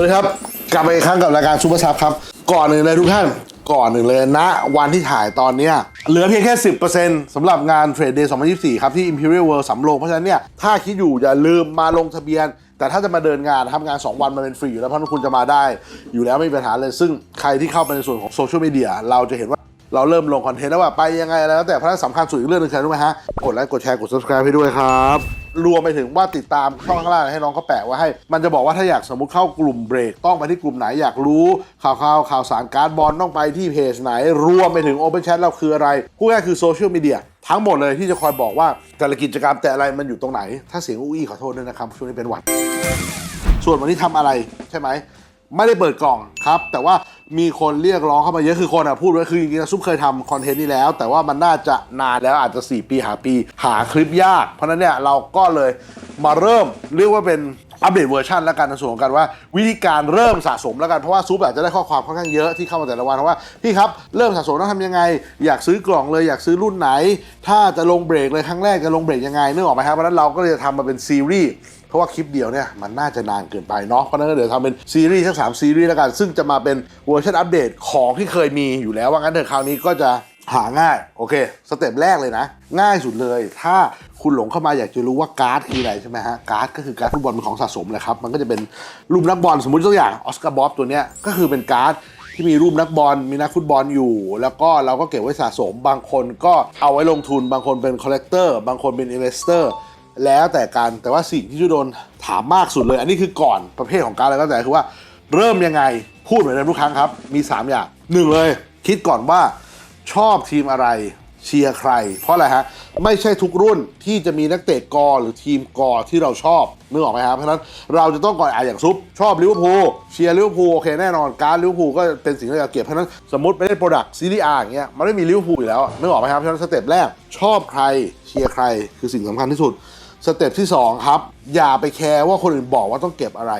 วัสดีครับ กลับมาอีกครั้งกับรายการซูเปอร์ซับครับ ก่อนหนึ่งเลยทุกท่าน ก่อนหนึ่งเลยนะ วันที่ถ่ายตอนเนี้ยเหลือเพียงแค่ 10%สำหรับงานเทรดเดย์2024 ครับที่ Imperial World สำโรงเพราะฉะนั้นเนี่ย ถ้าคิดอยู่อย่าลืมมาลงทะเบียน แต่ถ้าจะมาเดินงานทำงาน 2 วันมันเป็นฟรีอยู่แล้วเพราะนั้นคุณจะมาได้ อยู่แล้วไม่มีปัญหาเลยซึ่งใครที่เข้าไปในส่วนของโซเชียลมีเดียเราจะเห็นว่า เราเริ่มลงคอนเทนต์แล้วว่าไปยังไงแล้วแต่เพราะฉะนั้นสำคัญสุดอีกเรื่องหนึงคืออะไรรู้ไหมฮะกดไลค์กดแชร์กด subscribe ให้ด้วยครับ รวมไปถึงว่าติดตามช่องข้างล่างให้น้องเขาแปะไว้ให้ มันจะบอกว่าถ้าอยากสมมติเข้ากลุ่มเบรก ต้องไปที่กลุ่มไหนอยากรู้ ข่าวข่าวข่าวสารการบอลต้องไปที่เพจไหน รวมไปถึง Open Chat เราคืออะไรพูดง่ายคือโซเชียลมีเดียทั้งหมดเลยที่จะคอยบอกว่าแต่ละกิจกรรมแต่อะไรมันอยู่ตรงไหน ถ้าเสียงอุ้ยขอโทษด้วยนะครับช่วงนี้เป็นหวัดส่วนวันนี้ทำอะไรใช่ไหมไม่ได้เปิดกล่องครับ แต่ว่า มีคนเรียกร้องเข้ามาเยอะคือคนอะพูดไว้คือจริงๆซุปเคยทำคอนเทนต์นี้แล้ว แต่ว่ามันน่าจะนานแล้วอาจจะ 4 ปีหาปี หาคลิปยาก เพราะนั้นเนี่ยเราก็เลยมาเริ่มเรียกว่าเป็นอัปเดตเวอร์ชันแล้วกันในส่วนของการว่าวิธีการเริ่มสะสมแล้วกันเพราะว่าซุปอาจจะได้ข้อความค่อนข้างเยอะที่เข้ามาแต่ละวันเพราะว่าพี่ครับเริ่มสะสมต้องทำยังไง อยากซื้อกล่องเลยอยากซื้อรุ่นไหน ถ้าจะลงเบรกเลยครั้งแรกจะลงเบรกยังไงนึกออกไหมครับเพราะนั้นเราก็เลยจะทำมาเป็นซีรีส์ เพราะว่าคลิปเดียวเนี่ยมันน่าจะนานเกินไปเนาะเพราะนั้นก็เดี๋ยวทำเป็นซีรีส์ทั้งสามซีรีส์แล้วกัน ซึ่งจะมาเป็นเวอร์ชันอัปเดตของที่เคยมีอยู่แล้วว่างั้นเถอะคราวนี้ก็จะหาง่าย โอเค สเต็ปแรกเลยนะ ง่ายสุดเลย ถ้าคุณหลงเข้ามาอยากจะรู้ว่าการ์ดคืออะไรใช่ไหมฮะ การ์ดก็คือการ์ดฟุตบอลเป็นของสะสมเลยครับ มันก็จะเป็นรูปนักบอลสมมติตัวอย่างออสการ์บ๊อบตัวเนี้ยก็คือเป็นการ์ดที่มีรูปนักบอลมีนักฟุตบอลอยู่ แล้วก็เราก็เก็บไว้สะสม บางคนก็เอาไว้ลงทุน บางคนเป็นคอลเลกเตอร์ บางคนเป็นอินเวสเตอร์ แล้วแต่การแต่ว่าสิ่งที่จะโดนถามมากสุดเลย อันนี้คือก่อนประเภทของการอะไรก็แต่คือว่าเริ่มยังไงพูดเหมือนเดิมทุกครั้งครับ มี 3 อย่างหนึ่งเลย คิดก่อนว่าชอบทีมอะไรเชียร์ใคร เพราะอะไรฮะ ไม่ใช่ทุกรุ่นที่จะมีนักเตะกอหรือทีมกอที่เราชอบนึกออกไหมครับเพราะฉะนั้นเราจะต้องก่อนอะอย่างซุป ชอบลิเวอร์พูลเชียร์ลิเวอร์พูลโอเคแน่นอนการลิเวอร์พูลก็เป็นสิ่งที่เราเก็บเพราะฉะนั้นสมมติไปเล่นโปรดักต์ซีรีส์อาอย่างเงี้ยมันไม่มีลิเวอร์พูลอยู่แล้วนึกออกไหมครับเพราะฉะนั้นสเต็ปแรกชอบใครเชียร์ใครคือสิ่งสำคัญที่สุด สเต็ปที่ 2 ครับ อย่าไปแคร์ว่าคนอื่นบอกว่าต้องเก็บอะไร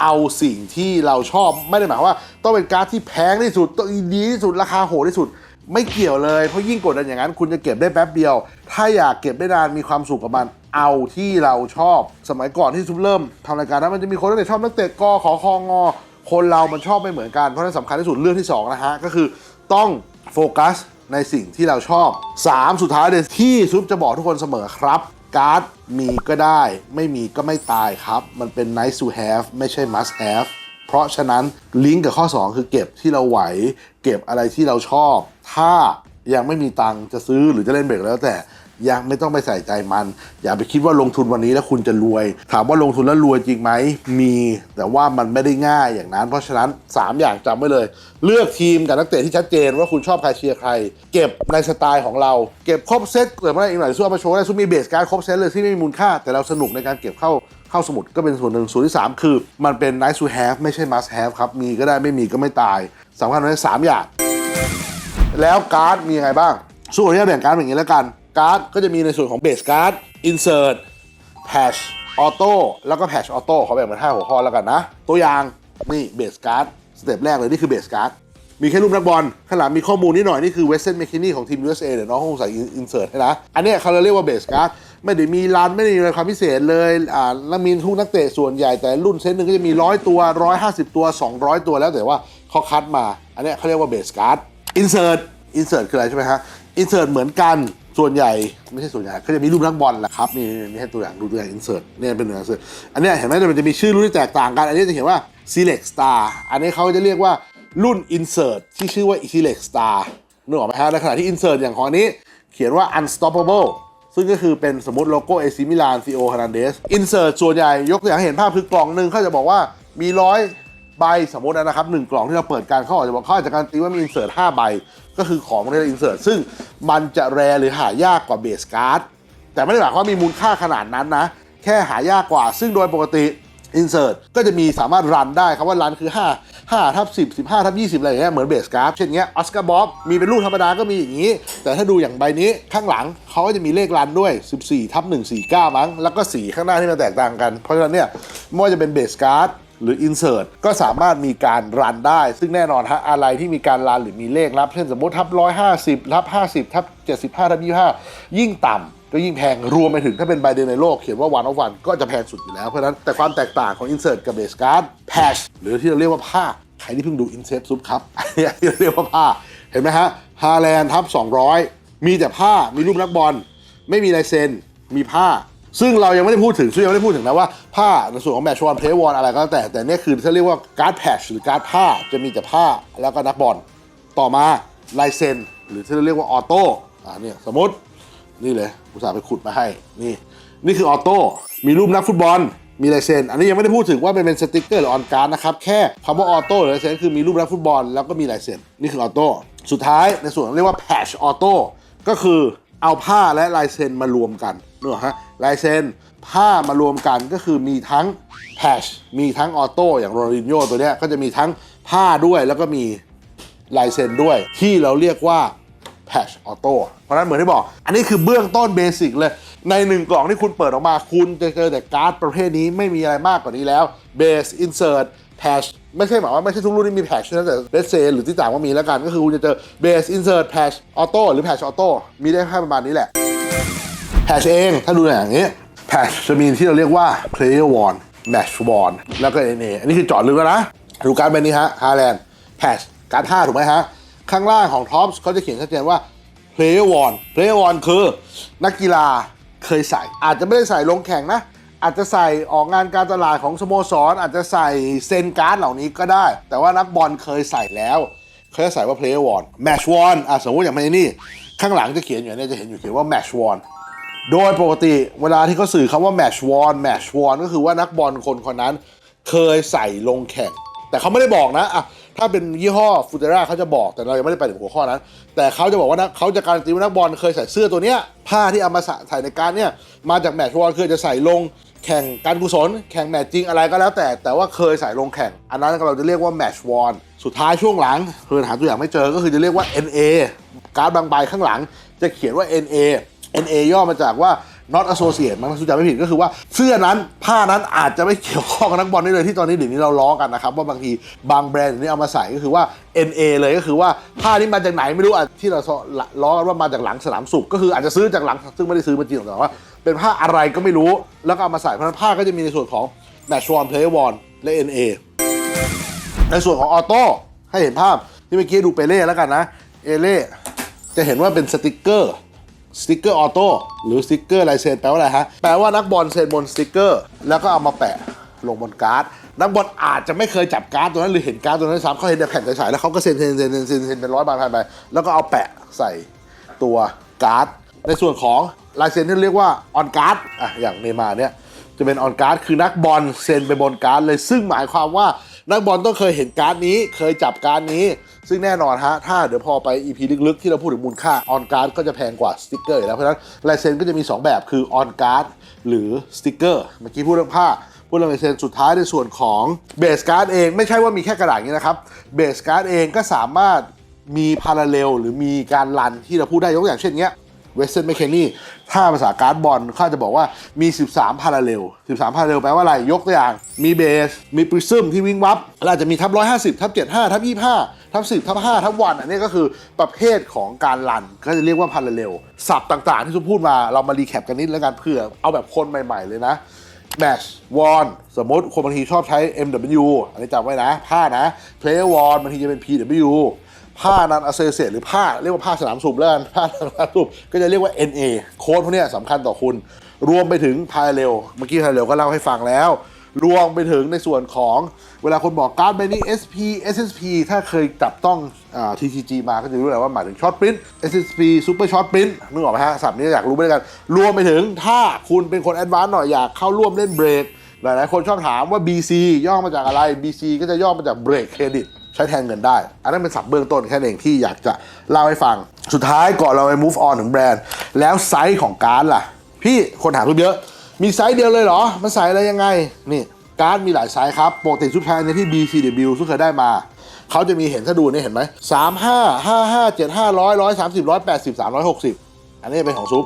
เอาสิ่งที่เราชอบไม่ได้หมายความว่า ต้องเป็นการ์ดที่แพงที่สุดต้องดีที่สุดราคาโหดที่สุด ไม่เกี่ยวเลยเพราะยิ่งกดดันอย่างนั้น คุณจะเก็บได้แป๊บเดียว ถ้าอยากเก็บได้นานมีความสุขกับมันเอาที่เราชอบสมัยก่อนที่ซุปเริ่มทำรายการนั้นมันจะมีคนที่ชอบนักเตะกอขอคองอคนเรามันชอบไม่เหมือนกันเพราะฉะนั้นสำคัญที่สุดเรื่องที่สองนะฮะก็คือต้องโฟกัสในสิ่งที่เราชอบ 3 สุดท้ายเลยที่ซุปจะบอกทุกคนเสมอครับ การ์ดมีก็ได้ ไม่มีก็ไม่ตายครับ มันเป็น nice to have ไม่ใช่ must have เพราะฉะนั้นลิงก์กับข้อ 2 คือเก็บที่เราไหว เก็บอะไรที่เราชอบ ถ้ายังไม่มีตังค์จะซื้อหรือจะเล่นเบรกแล้วแต่ อยังไม่ต้องไปใส่ใจมัน อย่าไปคิดว่าลงทุนวันนี้แล้วคุณจะรวย ถามว่าลงทุนแล้วรวยจริงไหมมีแต่ว่ามันไม่ได้ง่ายอย่างนั้น เพราะฉะนั้น 3 อย่างจำไว้เลย เลือกทีมกับนักเตะที่ชัดเจนว่าคุณชอบใครเชียร์ใคร เก็บในสไตล์ของเรา เก็บครบเซตเกิดมาได้อีกหน่อยสู้อามาโชว์ได้สู้มีเบสการครบเซตเลยที่ไม่มีมูลค่า แต่เราสนุกในการเก็บเข้าเข้าสมุดก็เป็นส่วนหนึ่งส่วนที่ 3 คือ มันเป็น nice to have ไม่ใช่ must have ครับ มีก็ได้ไม่มีก็ไม่ตายสำคัญในสามอย่าง แล้วการ์ดมียังไงบ้าง สู้ที่จะแบ่งการ์ดอย่างนี้แล้วกัน การ์ดก็จะมีในส่วนของเบสการ์ด insert patch auto แล้วก็ patch auto เขาแบ่งเป็น5หัวข้อแล้วกันนะ ตัวอย่างนี่เบสการ์ดสเต็ปแรกเลย นี่คือเบสการ์ดมีแค่รูปนักบอลข้างหลังมีข้อมูลนิดหน่อย นี่คือ Western m c k i n n e y ของทีม USA เดี๋ยวน้องคงใส่ insert ให้นะ อันนี้เขาเรียกว่าเบสการ์ดไม่ได้มีรันไม่ได้มีอะไรความพิเศษเลยอ่าแล้วมีทุกนักเตะส่วนใหญ่แต่รุ่นเซตหนึ่งก็จะมี 100 ตัว 150 ตัว 200 ตัวแล้วแต่ว่าเขาคัดมา อันนี้เขาเรียกว่าเบสการ์ด insert insert คืออะไรใช่ไหมฮะ insert เหมือนกัน ส่วนใหญ่ไม่ใช่ส่วนใหญ่ก็จะมีรูปนักบอลแหละครับนี่นี่ให้ตัวอย่างดูตัวอย่าง insert เนี่ยเป็นตัวอย่าง insert อันเนี้ยเห็นไหมมันจะมีชื่อรุ่นที่แตกต่างกัน อันนี้จะเขียนว่า select star อันนี้เขาจะเรียกว่ารุ่น insert ที่ชื่อว่า select star นึกออกไหมฮะในขณะที่ insert อย่างของอันนี้ เขียนว่า unstoppable ซึ่งก็คือเป็นสมมติโลโก้เอซิมิลานฟิโอฮานันเดสอินเสิร์ตส่วนใหญ่ยกตัวอย่างเห็นภาพคือกล่องหนึ่งเขาจะบอกว่ามีร้อยใบสมมตินะครับหนึ่งกล่องที่เราเปิดการเขาอาจจะบอกเขาอาจจะการนตีว่ามีอินเสิร์ตห้าใบ ก็คือของเรอินเสิร์ตซึ่งมันจะแรหรือหายากกว่าเบสการ์ดแต่ไม่ได้หมายความว่ามีมูลค่าขนาดนั้นนะ แค่หายากกว่า ซึ่งโดยปกติ insert ก็จะมีสามารถรันได้ครับว่ารันคือ 5 5ทับ10 15ทับ20 อะไรอย่างเงี้ยเหมือนเบสการ์ดเช่นเงี้ยออสการ์บ๊อบมีเป็นรูปธรรมดาก็มีอย่างนี้ แต่ถ้าดูอย่างใบนี้ข้างหลังเขาก็จะมีเลขรันด้วย 14ทับ149 มั้ง แล้วก็สีข้างหน้าที่มันแตกต่างกัน เพราะฉะนั้นเนี่ยไม่ว่าจะเป็นเบสการ์ด หรือ insert ก็สามารถมีการรันได้ ซึ่งแน่นอนฮะอะไรที่มีการรันหรือมีเลขรับ เช่นสมมติทับ 150 ทับ 50 ทับ 75 ทับ 25 ยิ่งต่ำก็ยิ่งแพง รวมไปถึงถ้าเป็นใบเดียวในโลกเขียนว่า one of one ก็จะแพงสุดอยู่แล้ว เพราะฉะนั้นแต่ความแตกต่างของ insert กับ base card patch หรือที่เราเรียกว่าผ้า ใครที่เพิ่งดู insert ซุปครับอันนี้ที่เราเรียกว่าผ้า เห็นไหมฮะฮาแลนด์ทับ 200 มีแต่ผ้ามีรูปนักบอล ไม่มีลายเซ็น มีผ้า ซึ่งเรายังไม่ได้พูดถึงซึ่งยังไม่ได้พูดถึงนะว่าผ้าในส่วนของแมชวอนเพลย์วอนอะไรก็แล้วแต่ แต่เนี่ยคือที่เรียกว่าการ์ดแพชหรือการ์ดผ้าจะมีแต่ผ้าแล้วก็นักบอลต่อมาลายเซ็นหรือที่เราเรียกว่าออโต้อ่าเนี่ยสมมตินี่เลยอุตส่าห์ไปขุดมาให้นี่นี่คือออโต้มีรูปนักฟุตบอลมีลายเซ็นอันนี้ยังไม่ได้พูดถึงว่าเป็นเป็นสติกเกอร์หรือออนการ์ดนะครับแค่คำว่าออโต้หรือลายเซ็นคือมีรูปนักฟุตบอลแล้วก็มีลายเซ็นนี่คือออโต้สุดท้ายในส่วนเรียกว่าแพชออโต้ก็คือ เอาผ้าและลายเซ็นมารวมกันนึกออกฮะลายเซ็นผ้ามารวมกันก็คือมีทั้งแพชมีทั้งออโต้อย่างโรนินโญตัวเนี้ยก็จะมีทั้งผ้าด้วยแล้วก็มีลายเซ็นด้วย ที่เราเรียกว่า Patch Auto เพราะนั้นเหมือนที่บอก อันนี้คือเบื้องต้นเบสิกเลย ในหนึ่งกล่องที่คุณเปิดออกมา คุณจะเจอแต่การ์ดประเภทนี้ไม่มีอะไรมากกว่านี้แล้ว Base Insert Patch ไม่ใช่หมายว่าไม่ใช่ทุกรุ่นที่มี Patch นะแต่ Let's say หรือที่ต่างว่ามีแล้วกัน ก็คือคุณจะเจอ Base Insert Patch Auto หรือ Patch Auto มีได้แค่ประมาณนี้แหละแพชเองถ้าดูอย่างนี้แพชจะมีที่เราเรียกว่า player one match one แล้วก็ NA อันนี้คือจอดลึกแล้วนะดูการ์ดใบนี้ฮะฮาแลนด์แพชการ์ด5ถูกไหมฮะ ข้างล่างของท็อปส์เขาจะเขียนชัดเจนว่า player one player one คือนักกีฬาเคยใส่ อาจจะไม่ได้ใส่ลงแข่งนะ อาจจะใส่ออกงานการตลาดของสโมสร อาจจะใส่เซนการ์ดเหล่านี้ก็ได้ แต่ว่านักบอลเคยใส่แล้วเขาจะใส่ว่า player one match one อะสมมติอย่างในนี่ ข้างหลังจะเขียนอยู่เนี่ยจะเห็นอยู่เขียนว่า match one โดยปกติเวลาที่เขาสื่อคำว่า match worn match worn ก็คือว่านักบอลคนคนนั้น เคยใส่ลงแข่ง แต่เขาไม่ได้บอกนะอะถ้าเป็นยี่ห้อฟูเตราเขาจะบอกแต่เรายังไม่ได้ไปถึงหัวข้อนั้น แต่เขาจะบอกว่านักเขาจะการันตีว่านักบอลเคยใส่เสื้อตัวเนี้ยผ้าที่เอามาใส่ในการเนี่ยมาจากแมตช์วอลคือจะใส่ลง แข่งการกุศลแข่งแมตช์จริงอะไรก็แล้วแต่ แต่ว่าเคยใส่ลงแข่ง อันนั้นเราจะเรียกว่าแมตช์วอนสุดท้ายช่วงหลังเพื่อหาตัวอย่างไม่เจอก็คือจะเรียกว่า NA การ์ดบางใบข้างหลัง จะเขียนว่า NA NA ย่อมาจากว่า not associate มันสุจำไม่ผิดก็คือว่าเสื้อนั้นผ้านั้นอาจจะไม่เกี่ยวข้องกับนักบอลได้เลยที่ตอนนี้เดี๋ยวนี้เราล้อกันนะครับว่าบางทีบางแบรนด์เดี๋ยวนี้เอามาใส่ก็คือว่า NA เลยก็คือว่าผ้านี้มาจากไหนไม่รู้อะที่เราล้อกันว่ามาจากหลังสนามสุขก็คืออาจจะซื้อจากหลังซึ่งไม่ได้ซื้อมาจริงหรอกแต่ว่าเป็นผ้าอะไรก็ไม่รู้แล้วก็เอามาใส่เพราะนั้นผ้าก็จะมีในส่วนของ match one player one และ NA ในส่วนของออโต้ให้เห็นภาพที่เมื่อกี้ดูเปเล่แล้วกันนะเอเล่จะเห็นว่าเป็นสติกเกอร์ สติกเกอร์ออโต้หรือสติกเกอร์ลายเซ็นแปลว่าอะไรฮะ แปลว่านักบอลเซ็นบนสติกเกอร์ แล้วก็เอามาแปะลงบนการ์ด นักบอลอาจจะไม่เคยจับการ์ดตัวนั้นหรือเห็นการ์ดตัวนั้นซ้ำเขาเห็นแต่แผ่นใสๆแล้วเขาก็เซ็นเซ็นเซ็นเซ็นเซ็นเป็นร้อยใบพันใบแล้วก็เอาแปะใส่ตัวการ์ด ในส่วนของลายเซ็นที่เรียกว่าออนการ์ดอะอย่างเนมาเนี่ยจะเป็นออนการ์ดคือนักบอลเซ็นไปบนการ์ดเลยซึ่งหมายความว่านักบอลต้องเคยเห็นการ์ดนี้ เคยจับการ์ดนี้ ซึ่งแน่นอนฮะ ถ้าเดี๋ยวพอไป EP ลึกๆ ที่เราพูดถึงมูลค่าออนการ์ดก็จะแพงกว่าสติกเกอร์อยู่แล้ว เพราะฉะนั้นลายเซ็นก็จะมี 2 แบบคือออนการ์ดหรือสติกเกอร์เมื่อกี้พูดเรื่องผ้าพูดเรื่องลายเซ็นสุดท้ายในส่วนของเบสการ์ดเองไม่ใช่ว่ามีแค่กระดาษนี้นะครับเบสการ์ดเองก็สามารถมีพาราเลลหรือมีการลันที่เราพูดได้ยกตัวอย่างเช่นเนี้ย เวสเทิร์นแมคเคนนี่ถ้าภาษาการ์ดบอลเขาจะบอกว่ามี 13 พาราเรล 13 พาราเรลแปลว่าอะไร ยกตัวอย่าง มีเบส มีปริซึมที่วิ่งวับแล้วอาจจะมีทับ 150 ทับ 75 ทับ 25 ทับ 10 ทับ 5 ทับวันอันนี้ก็คือประเภทของการรัน ก็จะเรียกว่าพาราเรลศัพท์ต่างๆ ที่ทุกพูดมาเรามารีแคปกันนิดแล้วกันเพื่อเอาแบบคนใหม่ ๆ เลยนะแมชวอนสมมติคนบางทีชอบใช้ MW อันนี้จำไว้นะ ผ้านะ Player Won บางทีจะเป็น PW ผ้านันอเซเ a t e หรือผ้าเรียกว่าผ้าสนามสูบแล้วกันผ้าสนามสูบก็จะเรียกว่า NA โค้ดพวกนี้สำคัญต่อคุณ รวมไปถึงพายเร็วเมื่อกี้พายเร็วก็เล่าให้ฟังแล้ว รวมไปถึงในส่วนของเวลาคนบอกการ์ดใบนี้ SP SSP ถ้าเคยจับต้องอ TCG มาก็จะรู้และว่าหมายถึงช็อตปริ้น SSP Super Short Print นึกออกไหมฮะสับนี้อยากรู้ไปด้วยกัน รวมไปถึงถ้าคุณเป็นคนแอดวานซ์หน่อยอยากเข้าร่วมเล่นเบรกหลายๆคนชอบถามว่า BC ย่อมาจากอะไร BC ก็จะย่อมาจากเบรกเครดิต ใช้แทนเงินได้ อันนั้นเป็นสับเบื้องต้นแค่เองที่อยากจะเล่าให้ฟัง สุดท้ายก่อนเราไป move on ถึงแบรนด์ แล้วไซส์ของการ์ดล่ะ พี่คนถามทุกเยอะ มีไซส์เดียวเลยเหรอ มันใส่อะไรยังไง นี่การ์ดมีหลายไซส์ครับปกติชุดแพนในยที่ BCW ซึ่งเคยได้มา เขาจะมีเห็นถ้าดูนี่เห็นไหมสามห้าห้าห้าเจ็ดห้าร้อยร้อยสามสิบร้อยแปดสิบสามร้อยหกสิบอันนี้เป็นของซุป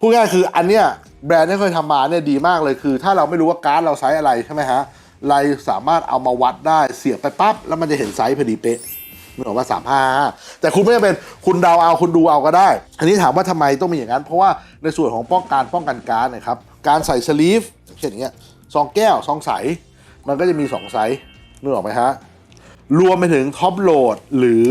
พูดง่ายคืออันเนี้ยแบรนด์ที่เคยทำมาเนี่ยดีมากเลยคือ ถ้าเราไม่รู้ว่าการ์ดเราไซส์อะไรใช่ไหมฮะ เราสามารถเอามาวัดได้เสียบไปปั๊บแล้วมันจะเห็นไซส์พอดีเป๊ะนึกออกว่าสามห้าแต่คุณไม่จำเป็นคุณเดาเอาคุณดูเอาก็ได้ อันนี้ถามว่าทำไมต้องมีอย่างนั้น เพราะว่าในส่วนของป้องกันป้องกันการนะครับการใส่สลีฟเช่นอย่างเงี้ยซองแก้วซองใส มันก็จะมี 2 ไซส์นึกออกไหมฮะ รวมไปถึงท็อปโหลดหรือ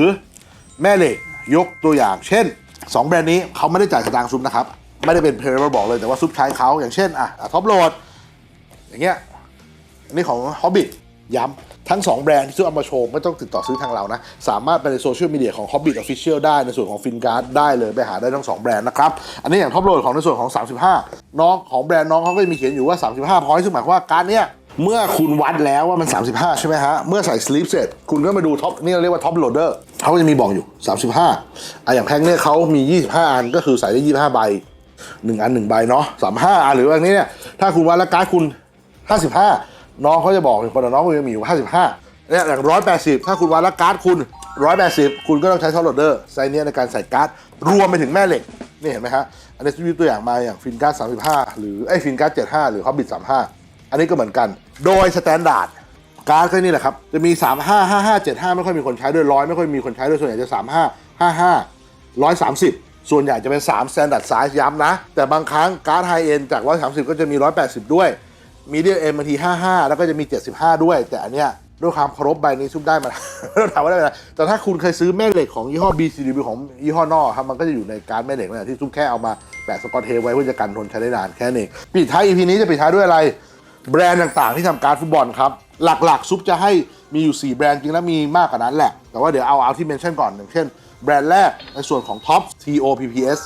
แม่เหล็กยกตัวอย่าง เช่น 2 แบรนด์นี้เขาไม่ได้จ่ายสตางค์ซุปนะครับ ไม่ได้เป็นเพลย์บอกเลยแต่ว่าซุปใช้เขาอย่างเช่นอะท็อปโหลดอย่างเงี้ย อันนี้ของ Hobbit ย้ำทั้ง 2 แบรนด์ที่ซุปเอามาโชว์ไม่ต้องติดต่อซื้อทางเรานะ สามารถไปในโซเชียลมีเดียของ Hobbit Official ได้ในส่วนของฟินการ์ได้เลยไปหาได้ทั้ง 2 แบรนด์นะครับ อันนี้อย่างท็อปโหลดของในส่วนของ 35 น้องของแบรนด์น้องเขาก็จะมีเขียนอยู่ว่า 35พอยต์ซึ่งหมายความว่าการเนี้ยเมื่อคุณวัดแล้วว่ามัน 35 ใช่ไหมฮะ เมื่อใส่สลีปเสร็จ คุณก็มาดูท็อปนี่เราเรียกว่าท็อปโหลดเดอร์เขาก็จะมีบอกอยู่ 35อะอย่างแพ็คเนี่ยเขามี 25 อันก็คือใส่ได้ 25 ใบหนึ่งอันหนึ่งใบเนาะสามห้าหรือว่าอันนี้เนี่ยถ้าคุณวัดแล้วการ์ดคุณห้าสิ น้องเขาจะบอกคนน้องคุณจะมีอยู่ห้าสิบห้าเนี่ยอย่างร้อยแปดสิบถ้าคุณวัดแล้วการ์ดคุณร้อยแปดสิบคุณก็ต้องใช้ท็อโหลดเดอร์ไซส์เนี้ยในการใส่การ์ดรวมไปถึงแม่เหล็กนี่เห็นไหมฮะอันนี้ยกตัวอย่างมาอย่างฟินการ์ดสามสิบห้าหรือไอ้ฟินการ์ดเจ็ดห้าหรือฮอบบิทสามห้าอันนี้ก็เหมือนกัน โดยสแตนดาร์ดการ์ดก็นี่แหละครับ จะมี 3 5 5 5 7 5 ไม่ค่อยมีคนใช้ด้วยร้อยไม่ค่อยมีคนใช้ด้วยส่วนใหญ่จะ 3 5 5 5 130 ส่วนใหญ่จะเป็น3 standard size ย้ำนะ แต่บางครั้งการ์ดไฮเอ็นจาก 130 ก็จะมี 180 ด้วย มีเดียเอ็มบางที55 แล้วก็จะมี 75 ด้วย แต่อันเนี้ยด้วยความเคารพใบนี้ซุปได้มาถามว่าได้ไหมแต่ถ้าคุณเคยซื้อแม่เหล็กของยี่ห้อ BCDB ของยี่ห้อนอกครับมันก็จะอยู่ในการแม่เหล็กนั่นแหละที่ซุปแค่เอามาแปะสกอตเทปไว้เพื่อจะกันทนใช้ได้นานแค่นี้นเองปิดท้าย EP นี้จะปิดท้ายด้วยอะไร แบรนด์ต่างๆ ที่ทำการดฟุตบอลครับ หลักๆ ซุปจะให้มีอยู่ 4 แบรนด์จริงแล้วมีมากกว่านั้นแหละ แต่ว่าเดี๋ยวเอาเอาที่เมนชั่นก่อนอย่างเช่น แบรนด์แรกในส่วนของ Tops T O P P S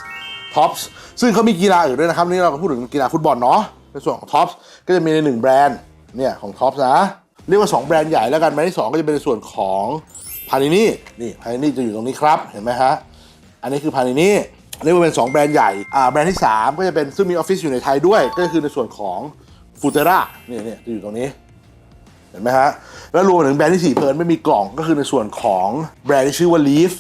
Tops ซึ่งเขามีกีฬาอื่นด้วยนะครับนี่เราก็พูดถึงกีฬาฟุตบอลเนาะ ในส่วนของ Tops ก็จะมีในหนึ่งแบรนด์เนี่ยของ Tops นะ เรียกว่า 2 แบรนด์ใหญ่แล้วกันแบรนด์ที่สองก็จะเป็นในส่วนของพานินี่นี่พานินี่จะอยู่ตรงนี้ครับเห็นไหมฮะอันนี้คือพานินี่เรียกว่าเป็น 2 แบรนด์ใหญ่อ่าแบรนด์ที่ 3 ก็จะเป็นซึ่งมีออฟฟิศอยู่ในไทยด้วย ก็คือในส่วนของฟูเตราเนี่ยเนี่ยจะอยู่ตรงนี้เห็นไหมฮะแล้วรวมถึงแบรนด์ที่4เพิร์นไม่มีกล่องก็คือในส่วนของแบรนด์ที่ชื่อว่า Leaf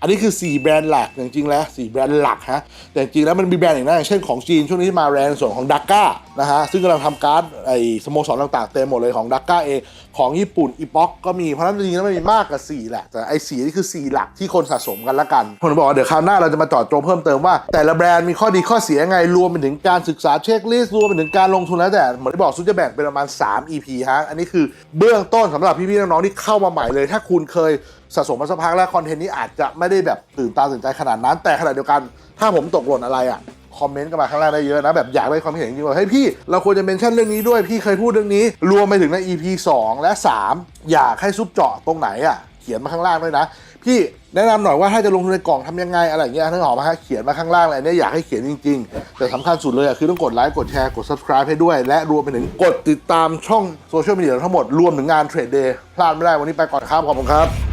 อันนี้คือ 4 แบรนด์หลักจริงๆแล้ว 4 แบรนด์หลักฮะแต่จริงแล้วมันมีแบรนด์อย่างนั้นอย่างเช่นของจีนช่วงนี้ที่มาแรงส่วนของดักก้านะฮะซึ่งกำลังทำการ์ดไอสโมสรต่างๆเต็มหมดเลยของดักก้าเองของญี่ปุ่นอีพ็อกก็มีเพราะนั้นจริงๆแล้วมันมีมากกว่า4แหละแต่ไอ้สีนี่คือ 4 หลักที่คนสะสมกันละกันผมบอกว่าเดี๋ยวคราวหน้าเราจะมาจอดจงเพิ่มเติมว่า แต่ละแบรนด์มีข้อดีข้อเสียไงรวมไปถึงการศึกษาเช็คลิสต์รวมไปถึงการลงทุนแล้วแต่เหมือนที่บอกซุจะแบ่งเป็นประมาณ 3 EP ฮะอันนี้คือเบื้องต้นสำหรับพี่ๆน้องๆที่เข้ามาใหม่เลย ถ้าคุณเคยสะสมมาสักพักแล้วคอนเทนต์นี้อาจจะไม่ได้แบบตื่นตาตื่นใจขนาดนั้นแต่ขณะเดียวกัน ถ้าผมตกหล่นอะไรอะ คอมเมนต์กันมาข้างล่างได้เยอะนะแบบอยากได้ความเห็นจริงๆว่าเฮ้ยพี่เราควรจะเมนชั่นเรื่องนี้ด้วยพี่เคยพูดเรื่องนี้ รวมไปถึงใน EP 2 และ 3 อยากให้ซุปเจาะตรงไหนอะเขียนมาข้างล่างด้วยนะ พี่แนะนำหน่อยว่าถ้าจะลงทุนในกล่องทำยังไงอะไรเงี้ยทั้งหอมมาฮะเขียนมาข้างล่างเลยอันนี้อยากให้เขียนจริง ๆ แต่สำคัญสุดเลยอะคือต้องกดไลค์กดแชร์กด subscribe ให้ด้วย และรวมไปถึงกดติดตามช่องโซเชียลมีเดียทั้งหมด รวมถึงงานเทรดเดย์พลาดไม่ได้วันนี้ไปก่อนครับขอบคุณครับ